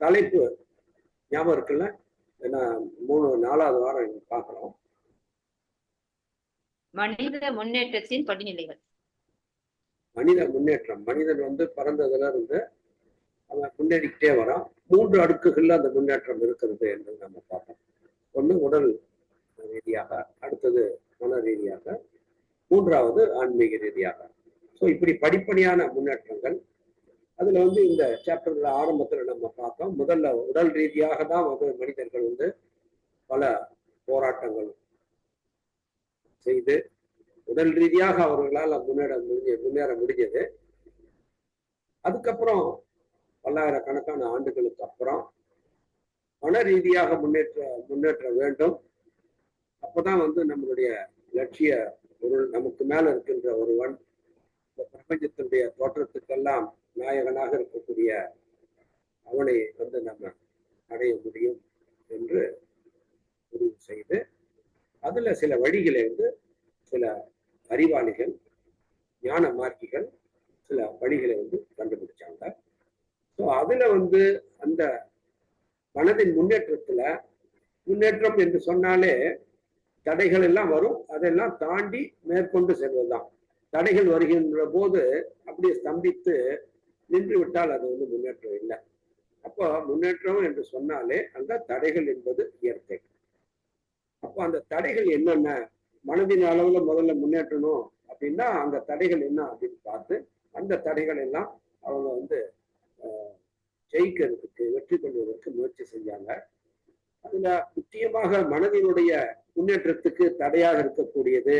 தலைப்பு ஞாபகம் இருக்குல்ல? ஏன்னா மூணு நாலாவது வாரம் இங்க பார்க்குறோம் மனித முன்னேற்றத்தின் படிநிலைகள். மனித முன்னேற்றம். மனிதன் வந்து பிறந்ததுல இருந்து அவன் முன்னேறிக்கிட்டே வரான். மூன்று அடுக்குகள்ல அந்த முன்னேற்றம் இருக்கிறது என்று நம்ம பார்ப்போம். ஒண்ணு உடல் ரீதியாக அடுத்தது மன ரீதியாக மூன்றாவது ஆன்மீக ரீதியாக. ஸோ இப்படி படிப்படியான முன்னேற்றங்கள் அதுல வந்து இந்த சாப்டர்ல ஆரம்பத்துல நம்ம பார்த்தோம். முதல்ல உடல் ரீதியாக தான் வந்து மனிதர்கள் வந்து பல போராட்டங்கள் செய்து உடல் ரீதியாக அவர்களால் முன்னேற முடிஞ்ச முன்னேற முடிஞ்சது. அதுக்கப்புறம் பல்லாயிரக்கணக்கான ஆண்டுகளுக்கு அப்புறம் மன ரீதியாக முன்னேற்ற முன்னேற்ற வேண்டும். அப்பதான் வந்து நம்மளுடைய லட்சிய பொருள் நமக்கு மேல இருக்கின்ற ஒருவன் இந்த பிரபஞ்சத்தினுடைய தோற்றத்துக்கெல்லாம் நாயகனாக இருக்கக்கூடிய அவனை வந்து நம்ம அடைய முடியும் என்று முடிவு செய்து அதுல சில வழிகளை வந்து சில அறிவாளிகள் ஞான மார்க்கிகள் சில வழிகளை வந்து கண்டுபிடிச்சாங்க. ஸோ அதுல வந்து அந்த மனதின் முன்னேற்றத்துல முன்னேற்றம் என்று சொன்னாலே தடைகள் எல்லாம் வரும். அதெல்லாம் தாண்டி மேற்கொண்டு செல்வதுதான். தடைகள் வருகின்ற போது அப்படியே ஸ்தம்பித்து நின்று விட்டால் அது வந்து முன்னேற்றம் இல்லை. அப்போ முன்னேற்றம் என்று சொன்னாலே அந்த தடைகள் என்பது இயற்கை. அப்போ அந்த தடைகள் என்னென்ன? மனதின் அளவுல முதல்ல முன்னேற்றணும் அப்படின்னா அந்த தடைகள் என்ன அப்படின்னு பார்த்து அந்த தடைகள் எல்லாம் அவங்க வந்து ஜெயிக்கிறதுக்கு வெற்றி கொள்வதற்கு முயற்சி செஞ்சாங்க. அதுல முக்கியமாக மனதினுடைய முன்னேற்றத்துக்கு தடையாக இருக்கக்கூடியது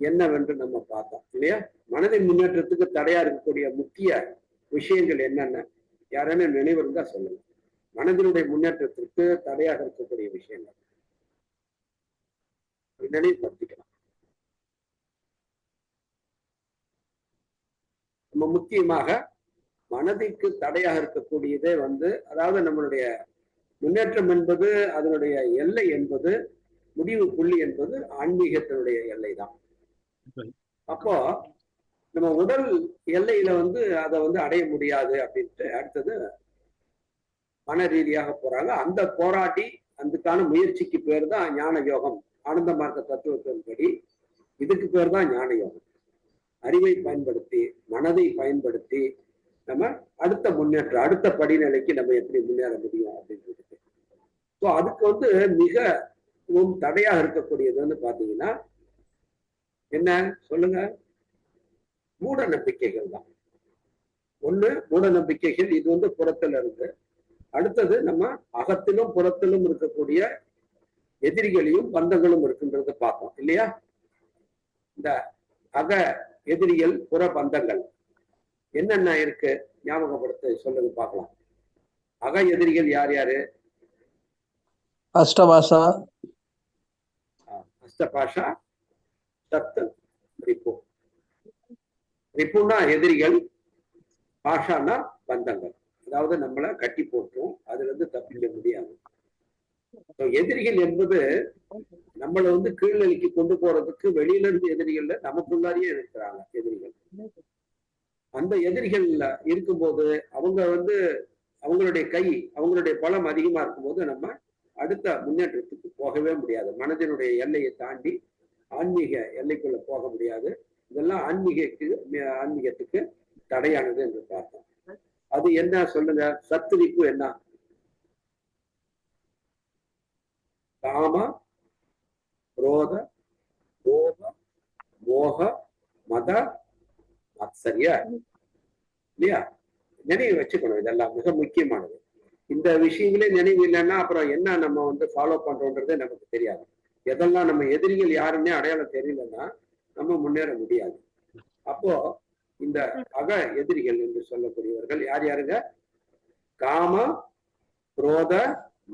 என்னவென்று நம்ம பார்த்தோம் இல்லையா? மனதின் முன்னேற்றத்துக்கு தடையா இருக்கக்கூடிய முக்கிய விஷயங்கள் என்னென்ன? யாரான நினைவு இருந்தா சொல்லுங்க. மனதினுடைய முன்னேற்றத்திற்கு தடையாக இருக்கக்கூடிய விஷயங்கள். நினைவுபடுத்திக்கலாம் நம்ம முக்கியமாக மனதிற்கு தடையாக இருக்கக்கூடியதே வந்து அதாவது நம்மளுடைய முன்னேற்றம் என்பது அதனுடைய எல்லை என்பது முடிவு புள்ளி என்பது ஆன்மீகத்தினுடைய எல்லை தான் அப்போ நம்ம உடல் எல்லையில வந்து அதை வந்து அடைய முடியாது அப்படின்ட்டு அடுத்தது மன ரீதியாக போறாங்க. அந்த போராட்டி அதுக்கான முயற்சிக்கு பேர் தான் ஞான யோகம். ஆனந்த மார்க்க தத்துவத்தின்படி இதுக்கு பேர் தான் ஞான யோகம். அறிவை பயன்படுத்தி மனதை பயன்படுத்தி நம்ம அடுத்த முன்னேற்றம் அடுத்த படிநிலைக்கு நம்ம எப்படி முன்னேற முடியும் அப்படின்றது. ஸோ அதுக்கு வந்து மிகவும் தடையாக இருக்கக்கூடியது வந்து பாத்தீங்கன்னா என்ன? சொல்லுங்க. மூட நம்பிக்கைகள் தான். ஒண்ணு மூட நம்பிக்கைகள் இது வந்து புறத்துல இருக்கு. அடுத்தது நம்ம அகத்திலும் புறத்திலும் இருக்கக்கூடிய எதிரிகளையும் பந்தங்களும் இருக்குன்றத பார்த்தோம் இல்லையா? இந்த அக எதிரிகள் புற பந்தங்கள். என்னென்ன இருக்கு? ஞாபகப்படுத்த சொல்லுங்க பார்க்கலாம். அக எதிரிகள் யார் யாரு? அஷ்டபாஷா. அஷ்டபாஷா. சத்து ரிப்பு. ரிப்புன்னா எதிரிகள் பாஷானா பந்தங்கள். அதாவது நம்மளை கட்டி போட்டோம் அதுல இருந்து தப்பிக்க முடியாது. எதிரிகள் என்பது நம்மளை வந்து கீழ்நிலைக்கு கொண்டு போறதுக்கு வெளியில இருந்து எதிரிகள்ல நமக்குள்ளாரியே இருக்கிறாங்க எதிரிகள். அந்த எதிரிகள்ல இருக்கும்போது அவங்க வந்து அவங்களுடைய கை அவங்களுடைய பலம் அதிகமா இருக்கும்போது நம்ம அடுத்த முன்னேற்றத்துக்கு போகவே முடியாது. மனதினுடைய எல்லையை தாண்டி ஆன்மீக எல்லைக்குள்ள போக முடியாது. இதெல்லாம் ஆன்மீகத்துக்கு ஆன்மீகத்துக்கு தடையானது என்று பார்த்தோம். அது என்ன சொல்லுங்க? சத்துரிப்பு என்ன? காம குரோத கோப மோக மத சரியா இல்லையா? நினைவு வச்சுக்கணும் இதெல்லாம். மிக முக்கியமானது. இந்த விஷயங்களே நினைவு இல்லைன்னா அப்புறம் என்ன நம்ம வந்து ஃபாலோ பண்றோன்றதே நமக்கு தெரியாது. எதெல்லாம் நம்ம எதிரிகள் யாருன்னே அடையாளம் தெரியலன்னா நம்ம முன்னேற முடியாது. அப்போ இந்த அக எதிரிகள் என்று சொல்லக்கூடியவர்கள் யார் யாருங்க? காம குரோத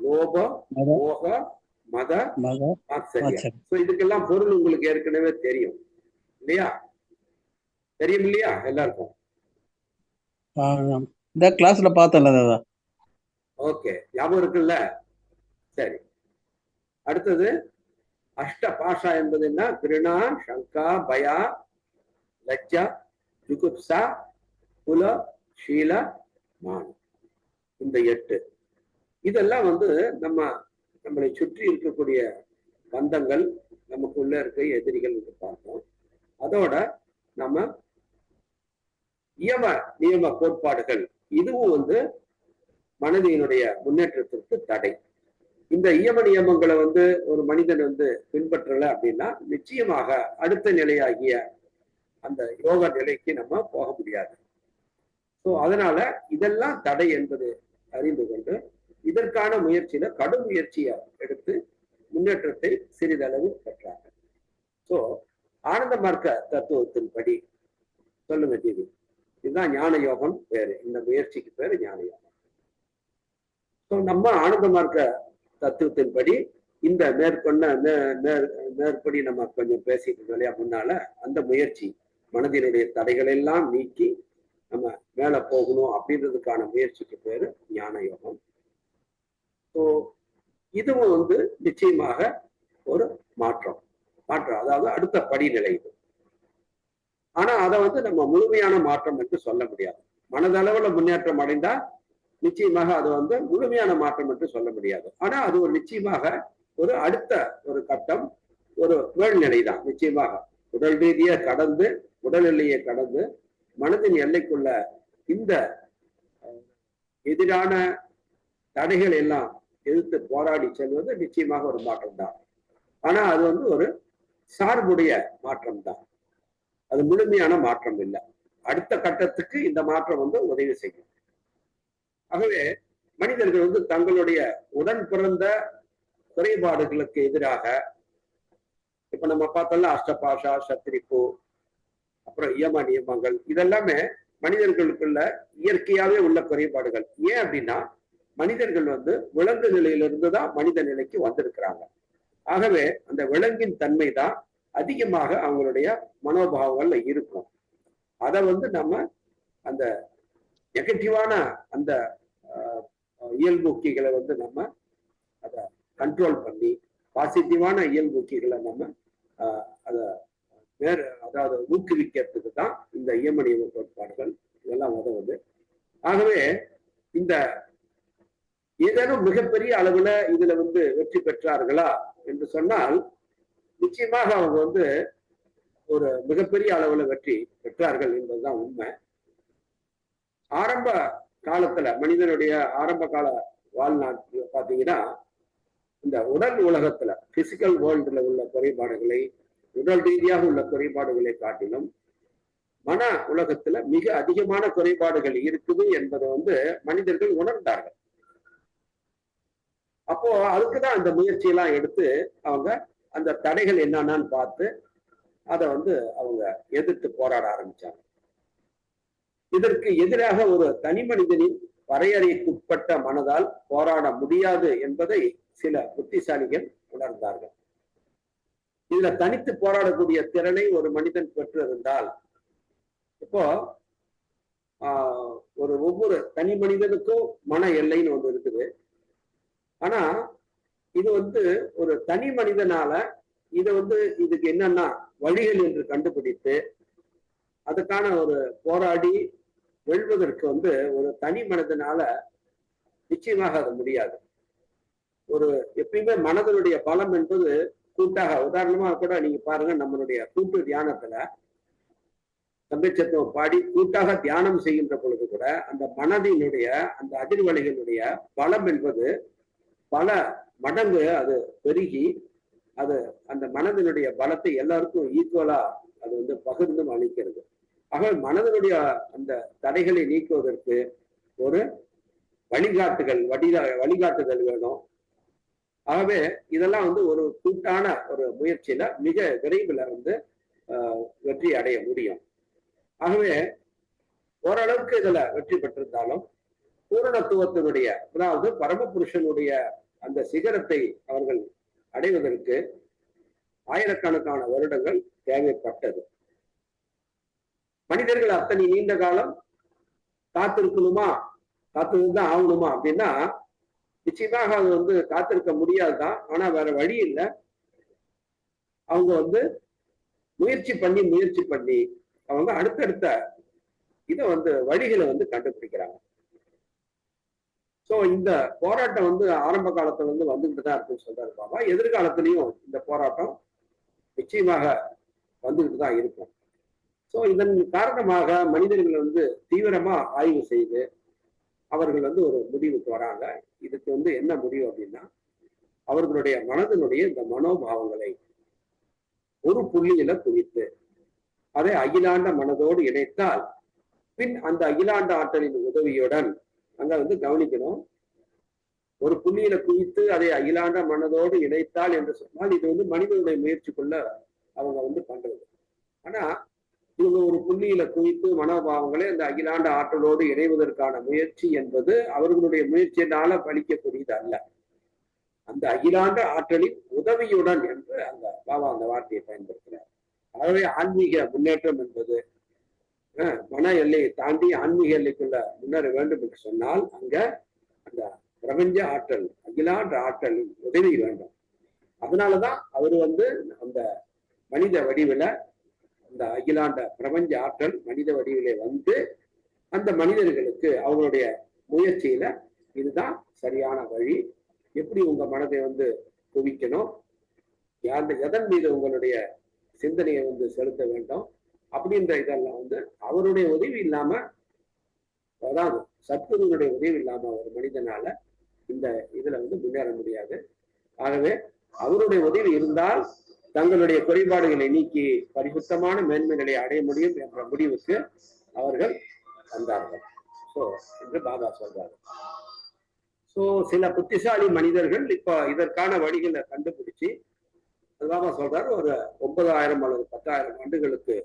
லோப மோக மத. சோ இதுக்கெல்லாம் பொருள் உங்களுக்கு ஏற்கனவே தெரியும். இல்லையா? தெரியும் இல்லையா? எல்லாருக்கும். இந்த கிளாஸ்ல பார்த்தேன்ல தாதா. ஓகே ஞாபகம் இருக்குல்ல? சரி. அடுத்தது? அஷ்ட பாஷா என்பது என்ன? கிருணா சங்கா பயா லஜ்ஜா ஜுகுப்சா குல ஷீல மான். இந்த எட்டு. இதெல்லாம் வந்து நம்ம நம்மளை சுற்றி இருக்கக்கூடிய பந்தங்கள் நமக்குள்ள இருக்க எதிரிகள் என்று பார்த்தோம் அதோட நம்ம இயம நியம கோட்பாடுகள். இதுவும் வந்து மனதினுடைய முன்னேற்றத்திற்கு தடை. இந்த இயம நியமங்களை வந்து ஒரு மனிதன் வந்து பின்பற்றல அப்படின்னா நிச்சயமாக அடுத்த நிலையாகிய அந்த யோக நிலைக்கு நம்ம போக முடியாது. ஸோ அதனால இதெல்லாம் தடை என்பது அறிந்து கொண்டு இதற்கான முயற்சியில கடும் முயற்சியை எடுத்து முன்னேற்றத்தை சிறிதளவு பெற்றாங்க. ஸோ ஆனந்த மார்க்க தத்துவத்தின்படி சொல்லுங்க ஜீவி. இதுதான் ஞான யோகம் பேரு இந்த முயற்சிக்கு பேரு ஞான யோகம். ஸோ நம்ம ஆனந்த மார்க்க தத்துவத்தின்படி இந்த மேற்கொண்ட மேற்படி நம்ம கொஞ்சம் பேசிட்டு இருந்தோம் இல்லையா முன்னால அந்த முயற்சி மனதினுடைய தடைகள் எல்லாம் நீக்கி நம்ம மேல போகணும் அப்படின்றதுக்கான முயற்சிக்கு பேரு ஞான யோகம் ஸோ இதுவும் வந்து நிச்சயமாக ஒரு மாற்றம். மாற்றம் அதாவது அடுத்த படிநிலை இது. ஆனா அதை வந்து நம்ம முழுமையான மாற்றம் என்று சொல்ல முடியாது. மனதளவுல முன்னேற்றம் அடைந்தா நிச்சயமாக அது வந்து முழுமையான மாற்றம் என்று சொல்ல முடியாது. ஆனா அது ஒரு நிச்சயமாக ஒரு அடுத்த ஒரு கட்டம் ஒரு மேல்நிலை தான் நிச்சயமாக. உடல் ரீதியை கடந்து உடல் எல்லையை கடந்து மனதின் எல்லைக்குள்ள இந்த எதிரான தடைகள் எல்லாம் எதிர்த்து போராடி செல்வது நிச்சயமாக ஒரு மாற்றம் தான் ஆனா அது வந்து ஒரு சார்புடைய மாற்றம் தான் அது முழுமையான மாற்றம் இல்லை. அடுத்த கட்டத்துக்கு இந்த மாற்றம் வந்து உதவி செய்யும். ஆகவே மனிதர்கள் வந்து தங்களுடைய உடன் பிறந்த குறைபாடுகளுக்கு எதிராக இப்ப நம்ம பார்த்தோம்ல அஷ்டபாஷா சத்திரிப்பு அப்புறம் இயம நியமங்கள் இதெல்லாமே மனிதர்களுக்குள்ள இயற்கையாவே உள்ள குறைபாடுகள். ஏன் அப்படின்னா மனிதர்கள் வந்து விலங்கு நிலையிலிருந்து தான் மனித நிலைக்கு வந்திருக்கிறாங்க. ஆகவே அந்த விலங்கின் தன்மை தான் அதிகமாக அவங்களுடைய மனோபாவங்கள்ல இருக்கும். அதை வந்து நம்ம அந்த நெகட்டிவான அந்த இயல்புக்கிகளை வந்து நம்ம அதை கண்ட்ரோல் பண்ணி பாசிட்டிவான இயல்புக்கிகளை நம்ம அதை வேறு அதாவது ஊக்குவிக்கிறதுக்கு தான் இந்த இயமனிய கோட்பாடுகள் இதெல்லாம் உதவுது. ஆகவே இந்த ஏதேனும் மிகப்பெரிய அளவுல இதுல வந்து வெற்றி பெற்றார்களா என்று சொன்னால் நிச்சயமாக அவங்க வந்து ஒரு மிகப்பெரிய அளவுல வெற்றி பெற்றார்கள் என்பதுதான் உண்மை. ஆரம்ப காலத்துல மனிதனுடைய ஆரம்ப கால வாழ்நாள் பாத்தீங்கன்னா இந்த உடல் உலகத்துல பிசிக்கல் வேர்ல்டுல உள்ள குறைபாடுகளை உடல் ரீதியாக உள்ள குறைபாடுகளை காட்டிலும் மன உலகத்துல மிக அதிகமான குறைபாடுகள் இருக்குது என்பதை வந்து மனிதர்கள் உணர்ந்தார்கள். அப்போ அதுக்குதான் அந்த முயற்சியெல்லாம் எடுத்து அவங்க அந்த தடைகள் என்னென்னு பார்த்து அதை வந்து அவங்க எதிர்த்து போராட ஆரம்பிச்சாங்க. இதற்கு எதிராக ஒரு தனி மனிதனின் வரையறைக்குட்பட்ட மனதால் போராட முடியாது என்பதை சில புத்திசாலிகள் உணர்ந்தார்கள். இதுல தனித்து போராடக்கூடிய திறனை ஒரு மனிதன் பெற்றிருந்தால் இப்போ ஆஹ், ஒரு ஒவ்வொரு தனி மனிதனுக்கும் மன எல்லைன்னு ஒன்று இருக்குது. ஆனா இது வந்து ஒரு தனி மனிதனால இதை வந்து இதுக்கு என்னன்னா வழிகள் என்று கண்டுபிடித்து அதுக்கான ஒரு போராடி வெல்வதற்கு வந்து ஒரு தனி மனதினால நிச்சயமாக அது முடியாது. ஒரு எப்பயுமே மனதனுடைய பலம் என்பது கூட்டாக உதாரணமா கூட நீங்க பாருங்க நம்மளுடைய கூட்டு தியானத்துல சம்பச்சத்துவம் பாடி கூட்டாக தியானம் செய்கின்ற பொழுது கூட அந்த மனதினுடைய அந்த அதிர்வலைகளுடைய பலம் என்பது பல மடங்கு அது பெருகி அது அந்த மனதினுடைய பலத்தை எல்லாருக்கும் ஈக்குவலா அது வந்து பகிர்ந்தும் அளிக்கிறது. ஆக மனதினுடைய அந்த தடைகளை நீக்குவதற்கு ஒரு வழிகாட்டுகள் வடிதா வழிகாட்டுதல் வேணும். ஆகவே இதெல்லாம் வந்து ஒரு கூட்டான ஒரு முயற்சியில மிக விரைவில் வந்து ஆஹ், வெற்றி அடைய முடியும். ஆகவே ஓரளவுக்கு இதுல வெற்றி பெற்றிருந்தாலும் பூரணத்துவத்தினுடைய அதாவது பரமபுருஷனுடைய அந்த சிகரத்தை அவர்கள் அடைவதற்கு ஆயிரக்கணக்கான வருடங்கள் தேவைப்பட்டது. மனிதர்கள் அத்தனை நீண்ட காலம் காத்திருக்கணுமா? காத்திருந்தா ஆகணுமா? அப்படின்னா நிச்சயமாக அது வந்து காத்திருக்க முடியாதுதான் ஆனா வேற வழி இல்லை. அவங்க வந்து முயற்சி பண்ணி முயற்சி பண்ணி அவங்க அடுத்தடுத்த இதை வந்து வழிகளை வந்து கண்டுபிடிக்கிறாங்க. ஸோ இந்த போராட்டம் வந்து ஆரம்ப காலத்துல இருந்து வந்துகிட்டு தான் இருக்குன்னு சொல்றாரு பாபா. எதிர்காலத்திலையும் இந்த போராட்டம் நிச்சயமாக வந்துகிட்டு தான் இருக்கும். ஸோ இதன் காரணமாக மனிதர்கள் வந்து தீவிரமா ஆய்வு செய்து அவர்கள் வந்து ஒரு முடிவுக்கு வராங்க. இதுக்கு வந்து என்ன முடிவு அப்படின்னா அவர்களுடைய மனதினுடைய இந்த மனோபாவங்களை ஒரு புள்ளியில குவித்து அதை அகிலாண்ட மனதோடு இணைத்தால் பின் அந்த அகிலாண்ட ஆற்றலின் உதவியுடன் அங்க வந்து கவனிக்கணும். ஒரு புள்ளியில குவித்து அதை அகிலாண்ட மனதோடு இணைத்தால் என்று சொன்னால் இது வந்து மனிதனுடைய முயற்சிக்குள்ள அவங்க வந்து பண்றது. ஆனா இவங்க ஒரு புள்ளியில குவித்து மனோபாவங்களை அந்த அகிலாண்ட ஆற்றலோடு இணைவதற்கான முயற்சி என்பது அவர்களுடைய முயற்சியினால பலிக்கக்கூடியது அல்ல. அந்த அகிலாண்ட ஆற்றலின் உதவியுடன் என்று அந்த பாபா அந்த வார்த்தையை பயன்படுத்தினார் ஆகவே ஆன்மீக முன்னேற்றம் என்பது மன எல்லையை தாண்டி ஆன்மீக எல்லைக்குள்ள முன்னேற வேண்டும் என்று சொன்னால் அங்க அந்த பிரபஞ்ச ஆற்றல் அகிலாண்ட ஆற்றலின் உதவி வேண்டும். அதனாலதான் அவர் வந்து அந்த மனித வடிவில அந்த அகிலாண்ட பிரபஞ்ச ஆற்றல் மனித வடிவிலே வந்து அந்த மனிதர்களுக்கு அவங்களுடைய முயற்சியில இதுதான் சரியான வழி. எப்படி உங்க மனதை வந்து குவிக்கணும்? யார் எதன் மீது உங்களுடைய சிந்தனையை வந்து செலுத்த வேண்டும்? அப்படின்ற இதெல்லாம் வந்து அவருடைய உதவி இல்லாம அதாவது சத்குருவனுடைய உதவி இல்லாம ஒரு மனிதனால இந்த இதுல வந்து முன்னேற முடியாது. ஆகவே அவருடைய உதவி இருந்தால் தங்களுடைய குறைபாடுகளை நீக்கி பரிசுத்தமான மேன்மை நிலையை அடைய முடியும் என்ற முடிவுக்கு அவர்கள் வந்தார்கள். ஸோ என்று பாபா சொல்றாரு. ஸோ சில புத்திசாலி மனிதர்கள் இப்போ இதற்கான வழிகளை கண்டுபிடிச்சு பாபா சொல்றாரு ஒரு ஒன்பதாயிரம் அல்லது பத்தாயிரம் ஆண்டுகளுக்கு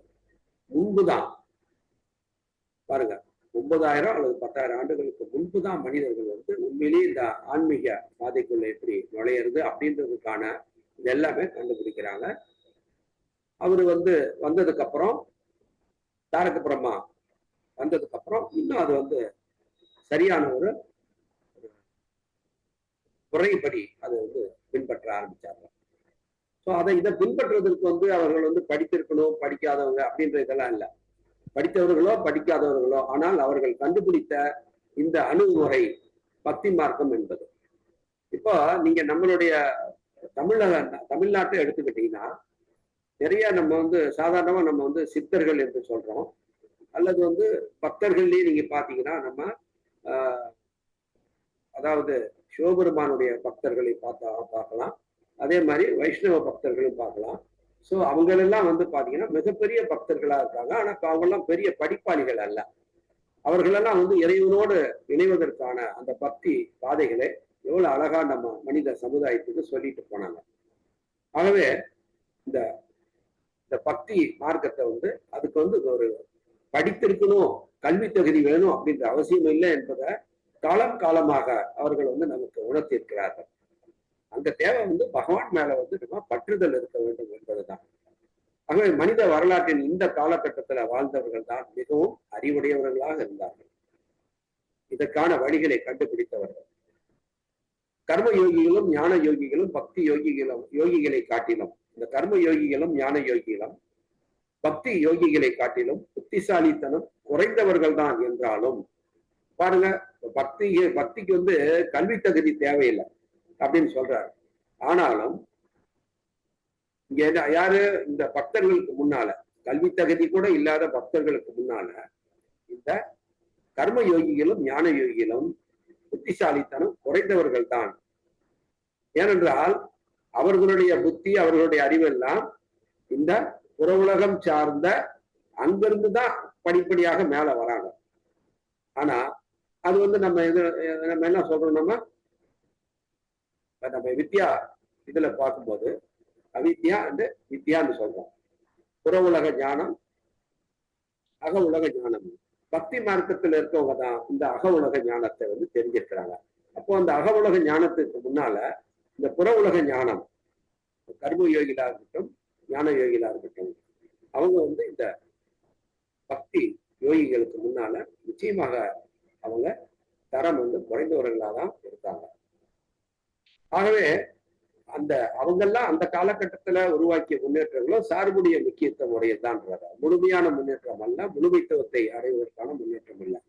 முன்புதான் பாருங்க ஒன்பதாயிரம் அல்லது பத்தாயிரம் ஆண்டுகளுக்கு முன்புதான் மனிதர்கள் வந்து உண்மையிலேயே இந்த ஆன்மீக பாதைக்குள்ள எப்படி நுழையிறது அப்படின்றதுக்கான இது எல்லாமே கண்டுபிடிக்கிறாங்க. அவரு வந்து வந்ததுக்கு அப்புறம் தாரக பிரம்மா வந்ததுக்கு அப்புறம் இன்னும் அது வந்து சரியான ஒரு முறைப்படி அதை வந்து பின்பற்ற ஆரம்பிச்சாங்க. ஸோ அதை இதை பின்பற்றுவதற்கு வந்து அவர்கள் வந்து படித்திருக்கணும் படிக்காதவங்க அப்படின்ற இதெல்லாம் இல்லை. படித்தவர்களோ படிக்காதவர்களோ ஆனால் அவர்கள் கண்டுபிடித்த இந்த அணுகுமுறை பக்தி மார்க்கம் என்பது. இப்போ நீங்க நம்மளுடைய தமிழக தமிழ்நாட்டை எடுத்துக்கிட்டீங்கன்னா நிறைய நம்ம வந்து சாதாரணமா நம்ம வந்து சித்தர்கள் என்று சொல்றோம். அல்லது வந்து பக்தர்கள்லயே நீங்க பாத்தீங்கன்னா நம்ம அதாவது சிவபெருமானுடைய பக்தர்களை பார்த்தா பார்க்கலாம். அதே மாதிரி வைஷ்ணவ பக்தர்களும் பார்க்கலாம். ஸோ அவங்களெல்லாம் வந்து பாத்தீங்கன்னா மிகப்பெரிய பக்தர்களா இருக்காங்க. ஆனா அவங்கெல்லாம் பெரிய படிப்பாளிகள் அல்ல. அவர்களெல்லாம் வந்து இறைவனோடு இணைவதற்கான அந்த பக்தி பாதைகளை எவ்வளவு அழகா நம்ம மனித சமுதாயத்துக்கு சொல்லிட்டு போனாங்க. ஆகவே இந்த இந்த பக்தி மார்க்கத்தை வந்து அதுக்கு வந்து ஒரு படித்திருக்கணும் கல்வி தகுதி வேணும் அப்படின்ற அவசியம் இல்லை என்பதை காலம் காலமாக அவர்கள் வந்து நமக்கு உணர்த்தியிருக்கிறார்கள். அந்த தேவை வந்து பகவான் மேல வந்து நம்ம பற்றுதல் இருக்க வேண்டும் என்பதுதான். ஆகவே மனித வரலாற்றின் இந்த காலகட்டத்துல வாழ்ந்தவர்கள் தான் மிகவும் அறிவுடையவர்களாக இருந்தார்கள். இதற்கான வழிகளை கண்டுபிடித்தவர்கள். கர்ம யோகிகளும் ஞான யோகிகளும் பக்தி யோகிகளும் யோகிகளை காட்டிலும். இந்த கர்ம யோகிகளும் ஞான யோகிகளும் பக்தி யோகிகளை காட்டிலும் புத்திசாலித்தனம் குறைந்தவர்கள் தான் என்றாலும் பாருங்க பக்தி பக்திக்கு வந்து கல்வி தகுதி தேவையில்லை அப்படின்னு சொல்றாரு. ஆனாலும் இங்க யாரு? இந்த பக்தர்களுக்கு முன்னால கல்வி தகுதி கூட இல்லாத பக்தர்களுக்கு முன்னால இந்த கர்ம யோகிகளும் ஞான யோகிகளும் புத்திசாலித்தனம் குறைந்தவர்கள் தான் ஏனென்றால் அவர்களுடைய புத்தி அவர்களுடைய அறிவெல்லாம் இந்த புறவுலகம் சார்ந்த அங்கிருந்து தான் படிப்படியாக மேல வராங்க. ஆனா அது வந்து நம்ம இது நம்ம என்ன சொல்றோம் நம்ம? நம்ம வித்யா இதுல பார்க்கும்போது அவித்யா அண்ட் வித்யான்னு சொல்றோம். புற உலக ஞானம் அக உலக ஞானம். பக்தி மார்க்கத்துல இருக்கவங்க தான் இந்த அக உலக ஞானத்தை வந்து தெரிஞ்சிருக்கிறாங்க. அப்போ அந்த அக உலக ஞானத்துக்கு முன்னால இந்த புற உலக ஞானம் கர்ம யோகிலா இருக்கட்டும் ஞான யோகிலா இருக்கட்டும் அவங்க வந்து இந்த பக்தி யோகிகளுக்கு முன்னால நிச்சயமாக அவங்க தரம் வந்து குறைந்தவர்களாக தான் இருக்காங்க. ஆகவே அந்த அவங்கெல்லாம் அந்த காலகட்டத்துல உருவாக்கிய முன்னேற்றங்களும் சார்புடைய முக்கியத்துவம் உடையதுதான் முழுமையான முன்னேற்றம் அல்ல முழுமைத்துவத்தை அடைவதற்கான முன்னேற்றம் இல்லை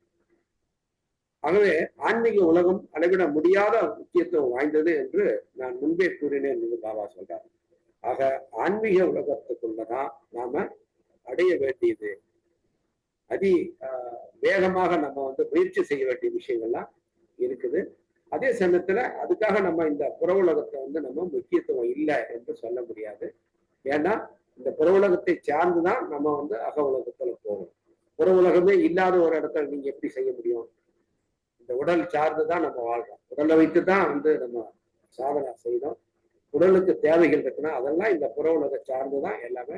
ஆகவே ஆன்மீக உலகம் அளவிட முடியாத முக்கியத்துவம் வாய்ந்தது என்று நான் முன்பே கூறினேன் என்று பாபா சொல்றார். ஆக ஆன்மீக உலகத்துக்குள்ளதான் நாம அடைய வேண்டியது? அதி ஆஹ், வேகமாக நம்ம வந்து முயற்சி செய்ய வேண்டிய விஷயங்கள்லாம் இருக்குது. அதே சமயத்துல அதுக்காக நம்ம இந்த புற உலகத்தை வந்து நம்ம முக்கியத்துவம் இல்லை என்று சொல்ல முடியாது. ஏன்னா இந்த புற உலகத்தை சார்ந்துதான் நம்ம வந்து அக உலகத்துல போகணும். புற உலகமே இல்லாத ஒரு இடத்துல நீங்க எப்படி செய்ய முடியும்? இந்த உடல் சார்ந்து தான் நம்ம வாழ்றோம். உடலை வைத்து தான் வந்து நம்ம சாதனை செய்யணும் உடலுக்கு தேவைகள் இருக்குன்னா அதெல்லாம் இந்த புற உலக சார்ந்து தான் எல்லாமே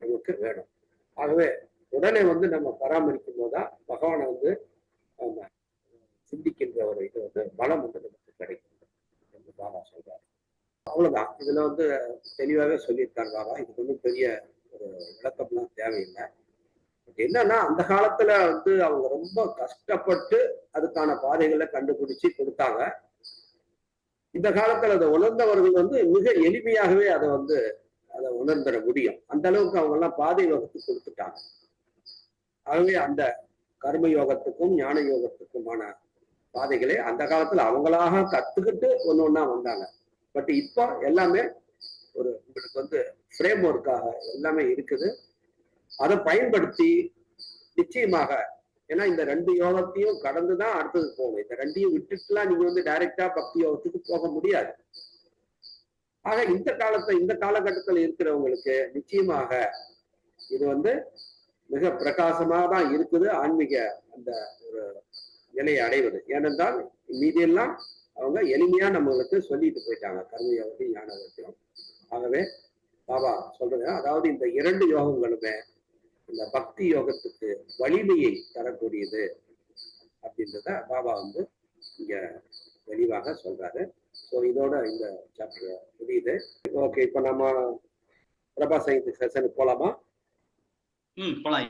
நமக்கு வேணும். ஆகவே உடலை வந்து நம்ம பராமரிக்கும் போதுதான் பகவானை வந்து சிந்திக்கின்ற ஒரு இது வந்து பலம் வந்து நமக்கு கிடைக்கும் என்று பாபா சொல்றாரு. அவ்வளவுதான். இதுல வந்து தெளிவாகவே சொல்லியிருக்கார் பாபா. இதுக்கு வந்து பெரிய ஒரு விளக்கம்லாம் தேவையில்லை. என்னன்னா அந்த காலத்துல வந்து அவங்க ரொம்ப கஷ்டப்பட்டு அதுக்கான பாதைகளை கண்டுபிடிச்சு கொடுத்தாங்க. இந்த காலத்துல அதை உணர்ந்தவர்கள் வந்து மிக எளிமையாகவே அதை வந்து அதை உணர்ந்துட முடியும். அந்த அளவுக்கு அவங்க எல்லாம் பாதை வகுத்து கொடுத்துட்டாங்க. ஆகவே அந்த கர்ம யோகத்துக்கும் ஞான யோகத்துக்குமான பாதைகளே அந்த காலத்துல அவங்களாக கத்துக்கிட்டு ஒண்ணு ஒண்ணா வந்தாங்க. பட் இப்போ எல்லாமே ஒரு உங்களுக்கு வந்து ஃப்ரேம் ஒர்க்காக எல்லாமே இருக்குது. அதை பயன்படுத்தி நிச்சயமாக ஏன்னா இந்த ரெண்டு யோகத்தையும் கடந்து தான் அடுத்தது போகணும். இந்த ரெண்டையும் விட்டுட்டுலாம் நீங்க வந்து டைரக்டா பக்தி யோகத்துக்கு போக முடியாது. ஆக இந்த காலத்தை இந்த காலகட்டத்தில் இருக்கிறவங்களுக்கு நிச்சயமாக இது வந்து மிக பிரகாசமா தான் இருக்குது. ஆன்மீக அந்த ஒரு நிலையை அடைவது. ஏனென்றால் மீதியெல்லாம் அவங்க எளிமையா நம்மளுக்கு சொல்லிட்டு போயிட்டாங்க. கர்ம யோகத்தையும் ஞான யோகத்தையும் ஆகவே பாபா சொல்றது அதாவது இந்த இரண்டு யோகங்களுமே இந்த பக்தி யோகத்துக்கு வலிமையை தரக்கூடியது அப்படின்றத பாபா வந்து இங்க தெளிவாக சொல்றாரு. ஸோ இதோட இந்த சாப்டர் முடியுது. ஓகே இப்போ நம்ம பிரபா சயின்ஸ் செஷனுக்கு போலாமா? ம் போலாம்.